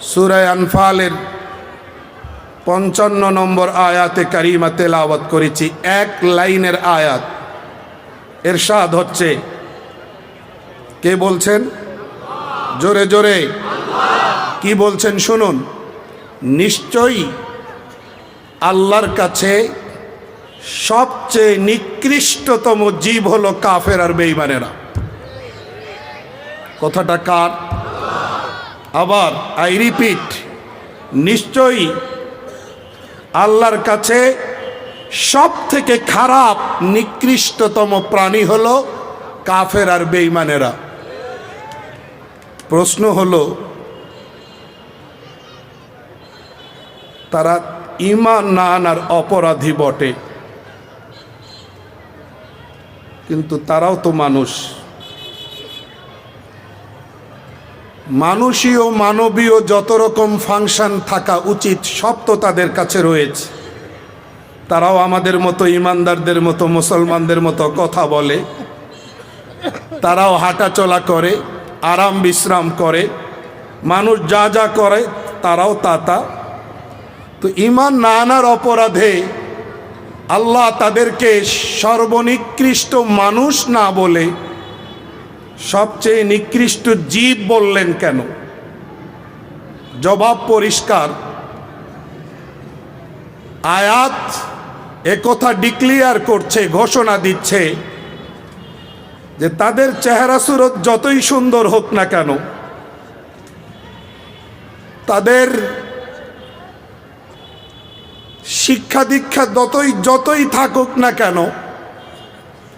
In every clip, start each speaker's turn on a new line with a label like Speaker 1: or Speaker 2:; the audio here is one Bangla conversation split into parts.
Speaker 1: সুরায় আনফালের পঞ্চান্ন নম্বর আয়াতে কারিমা তেলাওয়াত করেছি। এক লাইনের আয়াত। এরশাদ হচ্ছে। কে বলছেন? জোরে জোরে। কি বলছেন শুনুন। নিশ্চয়ই আল্লাহর কাছে সবচেয়ে নিকৃষ্টতম জীব হলো কাফের আর বেইমানেরা কথাটা কার? আবার আই রিপিট নিশ্চয়ই আল্লাহর কাছে সব থেকে খারাপ, নিকৃষ্টতম প্রাণী হল কাফের আর বেইমানেরা প্রশ্ন হল, তারা ইমান না আনার অপরাধী বটে। কিন্তু তারাও তো মানুষ। মানুষীয় মানবীয় যত রকম ফাংশন থাকা উচিত, সব তো তাদের কাছে রয়েছে। তারাও আমাদের মতো ইমানদারদের মতো, মুসলমানদের মতো কথা বলে। তারাও হাঁটাচলা করে, আরাম বিশ্রাম করে। মানুষ যা যা করে, তারাও তা তা। তো ইমান না আনার অপরাধে আল্লাহ তাদেরকে সর্বনিকৃষ্ট মানুষ না বলে সবচেয়ে নিকৃষ্ট জীব বললেন কেন? জবাব পরিষ্কার। আয়াত একথা ডিক্লিয়ার করছে, ঘোষণা দিচ্ছে যে তাদের চেহারা সুরত যতই সুন্দর হোক না কেন, তাদের শিক্ষা দীক্ষা যতই যতই থাকুক না কেন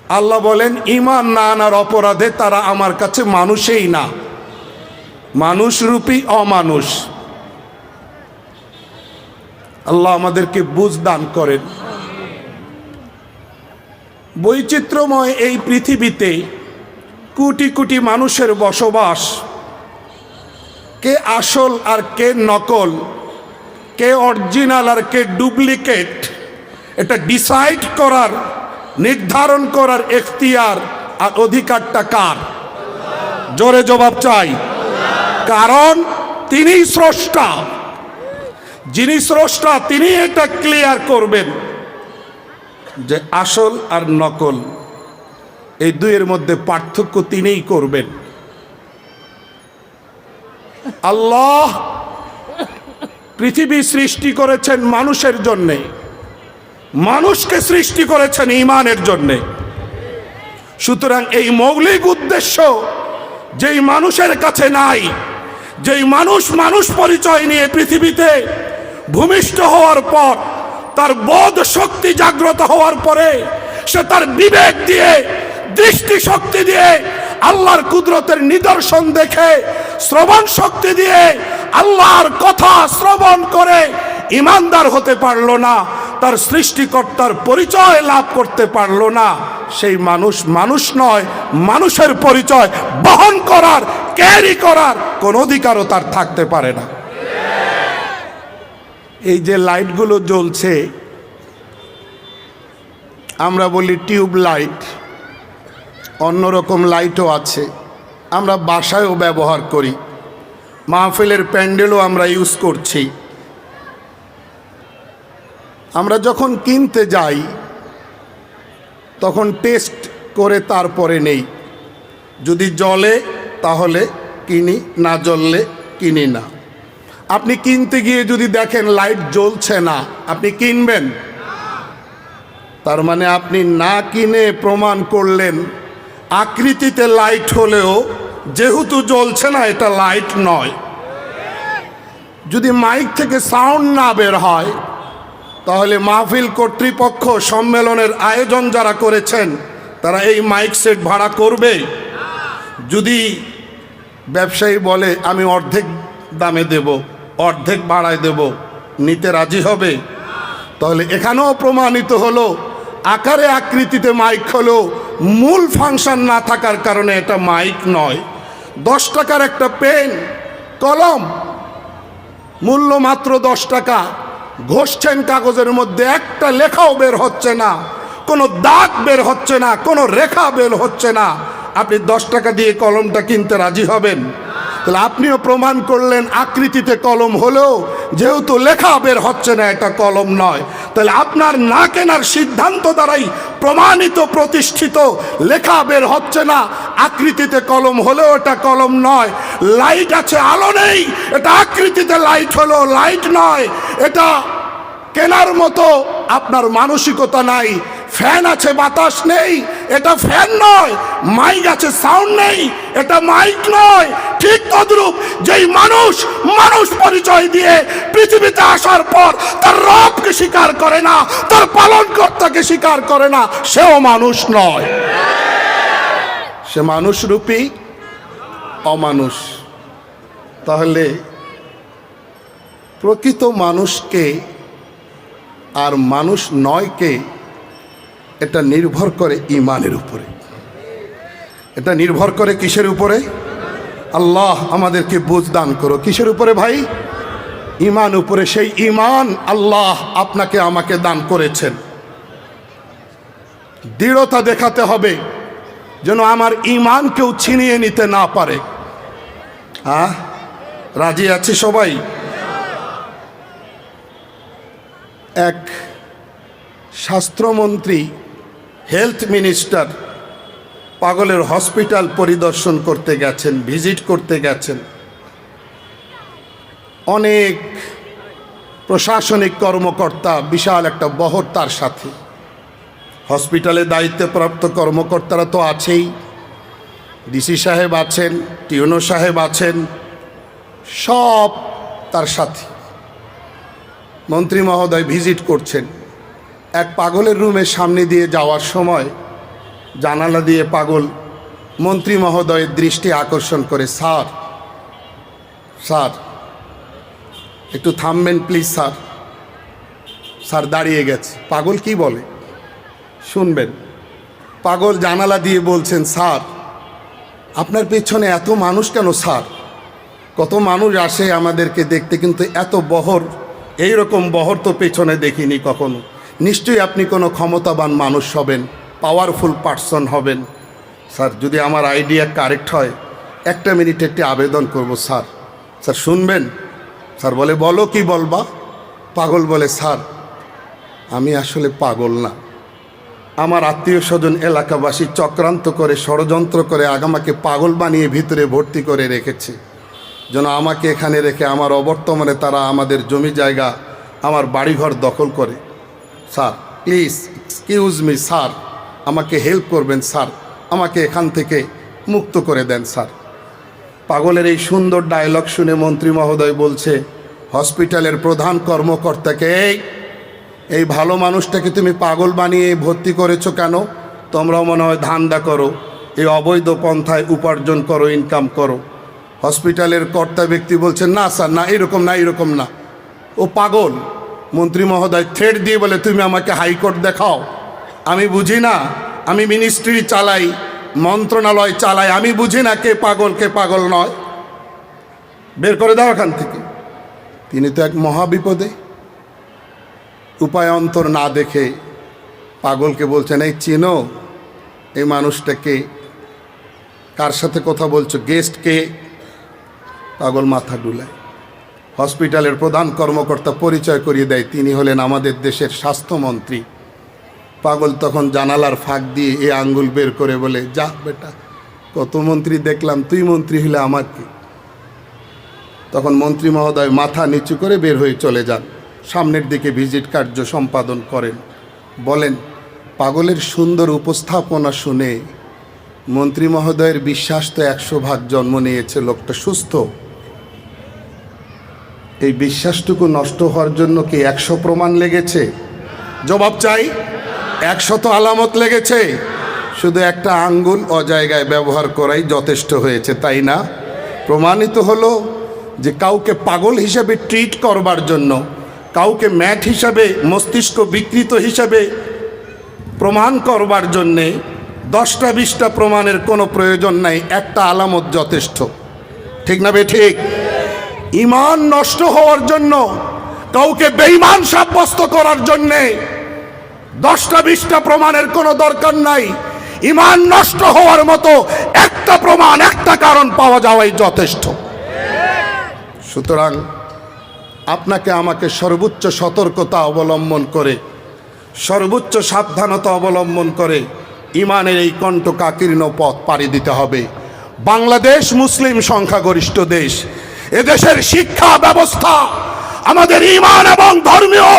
Speaker 1: আল্লাহ বলেন, ইমান না আনার অপরাধে তারা আমার কাছে মানুষেই না। মানুষরূপী অমানুষ। আল্লাহ আমাদেরকে বুঝ দান করেন। বৈচিত্র্যময় এই পৃথিবীতে কোটি কোটি মানুষের বসবাস, কে আসল আর কে নকল, কে অরিজিনাল আর কে ডুপ্লিকেট, এটা ডিসাইড করার নির্ধারণ করার এখতিয়ার আর অধিকারটা কার? জোরে জবাব চাই। কারণ তিনি স্রষ্টা। যিনি স্রষ্টা তিনি এটা ক্লিয়ার করবেন যে আসল আর নকল, এই দুইয়ের মধ্যে পার্থক্য তিনিই করবেন। আল্লাহ পৃথিবী সৃষ্টি করেছেন মানুষের জন্যে। মানুষকে সৃষ্টি করেছেন ইমানের জন্যে। সুতরাং এই মৌলিক উদ্দেশ্য, যেই মানুষের কাছে নাই, যেই মানুষ মানুষ পরিচয় নিয়ে পৃথিবীতে ভূমিষ্ঠ হওয়ার পর, তার বোধ শক্তি জাগ্রত হওয়ার পরে, সে তার বিবেক দিয়ে, দৃষ্টি শক্তি দিয়ে, আল্লাহর কুদরতের নিদর্শন দেখে, শ্রবণ শক্তি দিয়ে, আল্লাহর কথা শ্রবণ করে, ইমানদার হতে পারল না। তার সৃষ্টিকর্তার পরিচয় লাভ করতে পারল না। সেই মানুষ মানুষ নয়, মানুষের পরিচয় বহন করার ক্যারি করার কোন অধিকারও তার থাকতে পারে না। এই যে লাইটগুলো জ্বলছে, আমরা বলি টিউব লাইট অন্যরকম লাইটও আছে, আমরা বাসায়ও ব্যবহার করি, মাহফিলের প্যান্ডেলও আমরা ইউজ করছি। আমরা যখন কিনতে যাই, তখন টেস্ট করে তারপরে নেই। যদি জলে তাহলে কিনি, না জ্বললে কিনি না। আপনি কিনতে গিয়ে যদি দেখেন লাইট জ্বলছে না, আপনি কিনবেন? তার মানে আপনি না কিনে প্রমাণ করলেন, আকৃতিতে লাইট হলেও যেহেতু জ্বলছে না, এটা লাইট নয়। যদি মাইক থেকে সাউন্ড না বের হয় তাহলে মাহফিল কর্তৃপক্ষ সম্মেলনের আয়োজন যারা করেছেন, তারা এই মাইক সেট ভাড়া করবে। যদি ব্যবসায়ী বলে, আমি অর্ধেক দামে দেব, অর্ধেক ভাড়ায় দেব, নিতে রাজি হবে? তাহলে এখানেও প্রমাণিত হলো, আকারে আকৃতিতে মাইক হলো, মূল ফাংশন না থাকার কারণে এটা মাইক নয়। দশ টাকার একটা পেন, কলম, মূল্য মাত্র দশ টাকা। ঘষছেন কাগজের মধ্যে একটা লেখাও বের হচ্ছে না। কোনো দাগ বের হচ্ছে না, কোনো রেখা বের হচ্ছে না। আপনি দশ টাকা দিয়ে কলমটা কিনতে রাজি হবেন। তাহলে আপনিও প্রমাণ করলেন, আকৃতিতে কলম হলেও যেহেতু লেখা বের হচ্ছে না, এটা কলম নয়। তাহলে আপনার না কেনার সিদ্ধান্ত দ্বারাই প্রমাণিত, প্রতিষ্ঠিত, লেখা বের হচ্ছে না। আকৃতিতে কলম হলেও এটা কলম নয়। লাইট আছে, আলো নেই। এটা আকৃতিতে লাইট হলো লাইট নয়। এটা কেনার মতো আপনার মানসিকতা নাই। ফ্যান আছে, বাতাস নেই। এটা ফ্যান নয়, মাইক আছে, সাউন্ড নেই। এটা মাইক নয়, ঠিক তদ্রূপ যেই মানুষ মানুষ পরিচয় দিয়ে পৃথিবীতে আসার পর তার রবকে স্বীকার করে না, তার পালনকর্তাকে স্বীকার করে না, সেও মানুষ নয়। সে মানুষ রূপী, অমানুষ। তাহলে প্রকৃত মানুষকে আর মানুষ নয়কে এটা নির্ভর করে ইমানের উপরে। এটা নির্ভর করে কিসের উপরে? আল্লাহ আমাদেরকে বুঝ দান করো। কিসের উপরে ভাই? ইমান উপরে। সেই ইমান আল্লাহ আপনাকে আমাকে দান করেছেন। দৃঢ়তা দেখাতে হবে যেন আমার ইমান কেউ ছিনিয়ে নিতে না পারে। হ্যাঁ? রাজি আছে সবাই? এক স্বাস্থ্যমন্ত্রী হেলথ মিনিস্টার পাগলের হসপিটাল পরিদর্শন করতে গেছেন, ভিজিট করতে গেছেন। অনেক প্রশাসনিক কর্মকর্তা, বিশাল একটা বহর তার সাথে। হসপিটালে দায়িত্বপ্রাপ্ত কর্মকর্তারা তো আছেই। ডিসি সাহেব আছেন, টিউনো সাহেব আছেন, সব তার সাথে। মন্ত্রী মহোদয় ভিজিট করছেন। এক পাগলের রুমের সামনে দিয়ে যাওয়ার সময় জানালা দিয়ে পাগল মন্ত্রী মহোদয়ের দৃষ্টি আকর্ষণ করে, স্যার স্যার, একটু থামবেন প্লিজ, স্যার। স্যার দাঁড়িয়ে গেছে। পাগল কি বলে? শুনবেন। পাগল জানালা দিয়ে বলছেন, স্যার, আপনার পেছনে এত মানুষ কেন, স্যার? কত মানুষ আসে আমাদেরকে দেখতে, কিন্তু এত বহর এই রকম বহর তো পেছনে দেখিনি কখনো। নিশ্চয়ই আপনি কোনো ক্ষমতাবান মানুষ হবেন পাওয়ারফুল পার্সন হবেন। স্যার, যদি আমার আইডিয়া কারেক্ট হয়, একটা মিনিট একটি আবেদন করব, স্যার। স্যার, শুনবেন? স্যার বলে, বলো কি বলবা? পাগল বলে, স্যার, আমি আসলে পাগল না। আমার আত্মীয় স্বজন এলাকাবাসী চক্রান্ত করে, ষড়যন্ত্র করে আগামাকে পাগল বানিয়ে ভিতরে ভর্তি করে রেখেছে। যেন আমাকে এখানে রেখে আমার অবর্তমানে তারা আমাদের জমি জায়গা, আমার বাড়িঘর দখল করে। Sir please excuse me sir. আমাকে হেল্প করবেন, স্যার। আমাকে এখান থেকে মুক্ত করে দেন, স্যার। পাগলের এই সুন্দর ডায়লগ শুনে মন্ত্রী মহোদয় বলছে হসপিটালের প্রধান কর্মকর্তাকে, এই ভালো মানুষটাকে তুমি পাগল বানিয়ে ভর্তি করেছ কেন? তোমরাও মনে হয় ধান্দা করো। এই অবৈধ পন্থায় উপার্জন করো ইনকাম করো। হসপিটালের কর্তা ব্যক্তি বলছেন না, স্যার, না, এরকম না এরকম না। ও পাগল। মন্ত্রী মহোদয় থ্রেড দিয়ে বলে, তুমি আমাকে হাইকোর্ট দেখাও। আমি বুঝি না, আমি মিনিস্ট্রি চালাই, মন্ত্রণালয় চালাই, আমি বুঝি না কে পাগল কে পাগল নয়। বের করে দাও এখান থেকে। তিনি তো এক মহাবিপদে। উপায়ন্তর না দেখে পাগলকে বলছেন, এই চিনো, এই মানুষটাকে কার সাথে কথা বলছো? গেস্টকে পাগল মাথা ডুলায় হসপিটালের প্রধান কর্মকর্তা পরিচয় করিয়ে দেয়, তিনি হলেন আমাদের দেশের স্বাস্থ্যমন্ত্রী। পাগল তখন জানালার ফাঁক দিয়ে এ আঙ্গুল বের করে বলে, যা বেটা, কত মন্ত্রী দেখলাম, তুই মন্ত্রী হলে আমার কি তখন মন্ত্রী মহোদয় মাথা নিচু করে বের হয়ে চলে যান। সামনের দিকে ভিজিট কার্য সম্পাদন করেন। বলেন, পাগলের সুন্দর উপস্থাপনা শুনে মন্ত্রী মহোদয়ের বিশ্বাস তো একশো ভাগ জন্ম নিয়েছে, লোকটা সুস্থ। এই বিশ্বাসটুকু নষ্ট হওয়ার জন্য কি একশো প্রমাণ লেগেছে? জবাব চাই। একশত আলামত লেগেছে। শুধু একটা আঙ্গুল অজায়গায় ব্যবহার করাই যথেষ্ট হয়েছে, তাই না? প্রমাণিত হলো যে কাউকে পাগল হিসেবে ট্রিট করবার জন্য, কাউকে ম্যাট হিসাবে, মস্তিষ্ক বিকৃত হিসাবে প্রমাণ করবার জন্যে দশটা বিশটা প্রমাণের কোনো প্রয়োজন নাই, একটা আলামত যথেষ্ট। ঠিক না বে ঠিক? ইমান নষ্ট হওয়ার জন্য, কাউকে বেঈমান সাব্যস্ত করার জন্যে দশটা বিশটা প্রমাণের কোনো দরকার নাই। ইমান নষ্ট হওয়ার মতো একটা প্রমাণ, একটা কারণ পাওয়া যাওয়াই যথেষ্ট। সুতরাং আপনাকে আমাকে সর্বোচ্চ সতর্কতা অবলম্বন করে, সর্বোচ্চ সাবধানতা অবলম্বন করে ইমানের এই কণ্ঠকাকীর্ণ পথ পাড়ি দিতে হবে। বাংলাদেশ মুসলিম সংখ্যাগরিষ্ঠ দেশ এদেশের শিক্ষা ব্যবস্থা, আমাদের ইমান এবং ধর্মীয়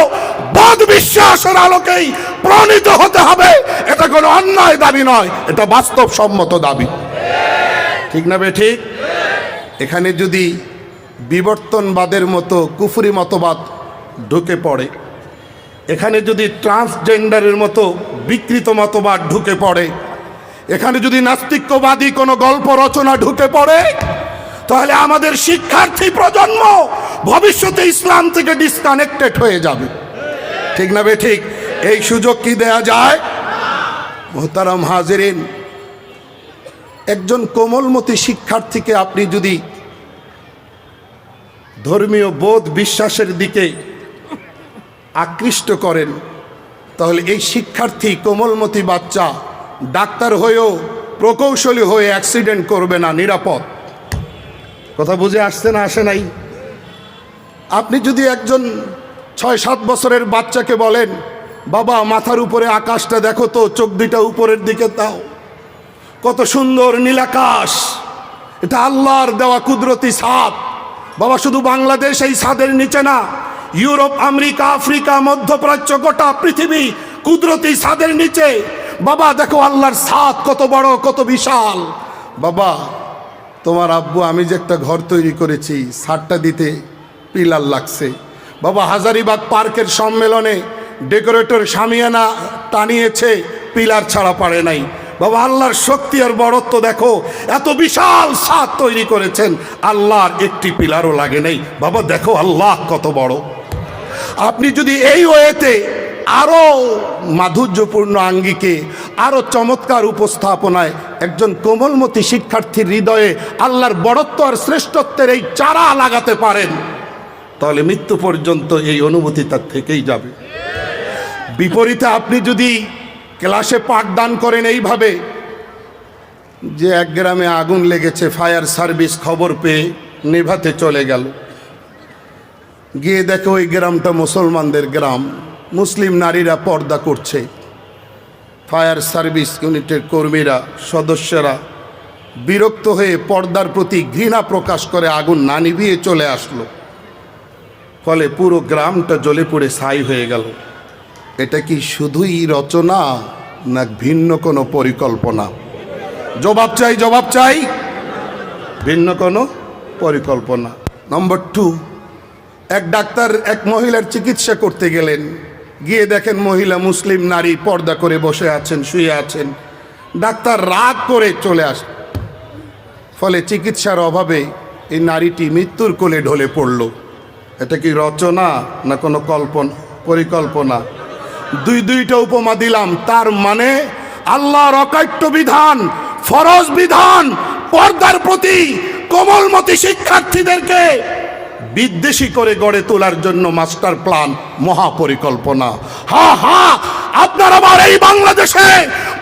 Speaker 1: বোধ বিশ্বাসের আলোকেই প্রণীত হতে হবে। এটা কোনো অন্যায় দাবি নয়, এটা বাস্তবসম্মত দাবি। ঠিক না বে ঠিক? এখানে যদি বিবর্তনবাদের মতো কুফুরি মতবাদ ঢুকে পড়ে, এখানে যদি ট্রান্সজেন্ডারের মতো বিকৃত মতবাদ ঢুকে পড়ে, এখানে যদি নাস্তিক্যবাদী কোনো গল্প রচনা ঢুকে পড়ে তাহলে আমাদের শিক্ষার্থী প্রজন্ম ভবিষ্যতে ইসলাম থেকে ডিসকানেক্টেড হয়ে যাবে। ঠিক না বে ঠিক? এই সুযোগ কি দেয়া যায়? মোহতারাম হাজেরিন, একজন কোমলমতি শিক্ষার্থীকে আপনি যদি ধর্মীয় বোধ বিশ্বাসের দিকে আকৃষ্ট করেন, তাহলে এই শিক্ষার্থী কোমলমতি বাচ্চা ডাক্তার হয়েও প্রকৌশলী হয়ে অ্যাক্সিডেন্ট করবে না, নিরাপদ। কথা বুঝে আসছে না, আসে নাই। আপনি যদি একজন ছয়, সাত বছরের বাচ্চাকে বলেন, বাবা, মাথার উপরে আকাশটা দেখো তো, চোখ দুইটা উপরের দিকে দাও কত সুন্দর নীলাকাশ এটা আল্লাহর দেওয়া কুদরতি ছাদ বাবা, শুধু বাংলাদেশ, এই ছাদের নিচে না, ইউরোপ, আমেরিকা, আফ্রিকা, মধ্যপ্রাচ্য, গোটা পৃথিবী কুদরতি ছাদের নিচে। বাবা, দেখো আল্লাহর ছাদ কত বড়, কত বিশাল। বাবা তোমার আব্বু, আমি যে একটা ঘর তৈরি করেছি, ছাদটা দিতে পিলার লাগছে। বাবা হাজারিবাগ পার্কের সম্মেলনে ডেকোরেটর সামিয়ানা টানিয়েছে, পিলার ছাড়া পারে নাই। বাবা আল্লাহর শক্তি আর বড়ত্ব দেখো, এত বিশাল ছাদ তৈরি করেছেন, আল্লাহর একটি পিলারও লাগে নাই। বাবা দেখো আল্লাহ কত বড়। আপনি যদি এই ওয়েতে আরও মাধুর্যপূর্ণ আঙ্গিকে আরও চমৎকার উপস্থাপনায় একজন কোমলমতি শিক্ষার্থীর হৃদয়ে আল্লাহর বড়ত্ব আর শ্রেষ্ঠত্বের এই চারা লাগাতে পারেন, তাহলে মৃত্যু পর্যন্ত এই অনুভূতি তার থেকেই যাবে। বিপরীতে আপনি যদি ক্লাসে পাঠদান করেন এইভাবে, যে এক গ্রামে আগুন লেগেছে, ফায়ার সার্ভিস খবর পেয়ে নেভাতে চলে গেল। গিয়ে দেখো ওই গ্রামটা মুসলমানদের গ্রাম, মুসলিম নারীরা পর্দা করছে। ফায়ার সার্ভিস ইউনিটের কর্মীরা, সদস্যরা বিরক্ত হয়ে পর্দার প্রতি ঘৃণা প্রকাশ করে আগুন না নিভিয়ে চলে আসলো। ফলে পুরো গ্রামটা জ্বলে পড়ে ছাই হয়ে গেল। এটা কি শুধুই রচনা না ভিন্ন কোনো পরিকল্পনা? জবাব চাই জবাব চাই। ভিন্ন কোনো পরিকল্পনা। নম্বর টু এক ডাক্তার, এক মহিলার চিকিৎসা করতে গেলেন। গিয়ে দেখেন মহিলা মুসলিম নারী পর্দা করে বসে আছেন, শুয়ে আছেন। ডাক্তার রাগ করে চলে আস। ফলে চিকিৎসার অভাবে এই নারীটি মৃত্যুর কোলে ঢলে পড়ল। এটা কি রচনা না কোনো কল্পনা, পরিকল্পনা? দুই দুইটা উপমা দিলাম, তার মানে আল্লাহর অকাট্য বিধান, ফরজ বিধান, পর্দার প্রতি কোমলমতি শিক্ষার্থীদেরকে বিদ্বেষী করে গড়ে তোলার জন্য মাস্টার প্ল্যান মহাপরিকল্পনা। হা হা, আপনার আমার এই বাংলাদেশে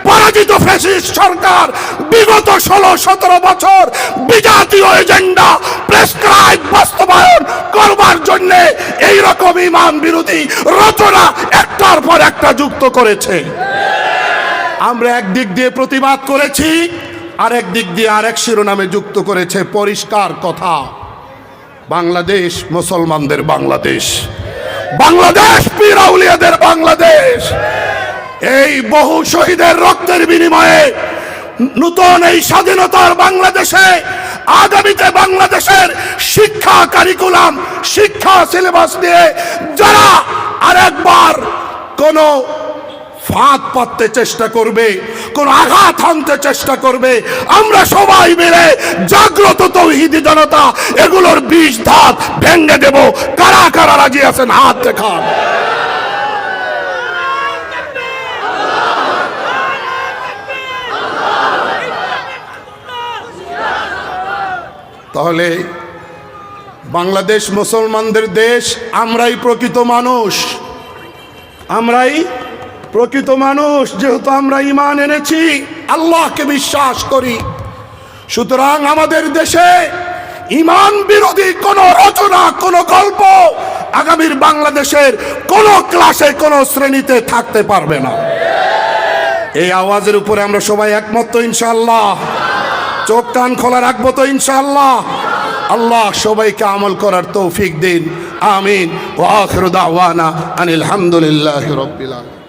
Speaker 1: পরাজিত ফ্যাসিস্ট সরকার বিগত ষোলো, সতেরো বছর বিজাতীয় এজেন্ডা প্রেসক্রাইব বাস্তবায়ন করবার জন্য এই রকম ইমান বিরোধী রচনা একটার পর একটা যুক্ত করেছে। আমরা একদিক দিয়ে প্রতিবাদ করেছি আর দিক দিয়ে আরেক শিরোনামে যুক্ত করেছে পরিষ্কার কথা। বাংলাদেশ, মুসলমানদের বাংলাদেশ। বাংলাদেশ পিরাউলিয়াদের বাংলাদেশ। এই বহু শহীদের রক্তের বিনিময়ে নূতন এই স্বাধীনতার বাংলাদেশে, আগামীতে বাংলাদেশের শিক্ষা কারিকুলাম, শিক্ষা সিলেবাস নিয়ে যারা আরেকবার কোনো ফাঁদ পাততে চেষ্টা করবে, কোন আঘাত হানতে চেষ্টা করবে। আমরা সবাই মিলে জাগ্রত তৌহিদি জনতা, এগুলোর বিষ ধাত ভেঙে দেব। কারা কারা রাজি আছেন? হাত দেখান। তাহলে বাংলাদেশ মুসলমানদের দেশ, আমরাই প্রকৃত মানুষ। আমরাই প্রকৃত মানুষ, যেহেতু আমরা ইমান এনেছি, আল্লাহকে বিশ্বাস করি। সুতরাং আমাদের দেশে ইমান বিরোধী কোন রচনা, কোন গল্প আগামীর বাংলাদেশের কোন ক্লাসে, কোন শ্রেণীতে থাকতে পারবে না। এই আওয়াজের উপরে আমরা সবাই একমত তো ইনশাল্লাহ চোখ কান খোলা রাখব তো ইনশাল্লাহ আল্লাহ সবাইকে আমল করার তৌফিক দিন। আমিন। আনিল হামদুলিল্লাহি রাব্বিল আলামিন।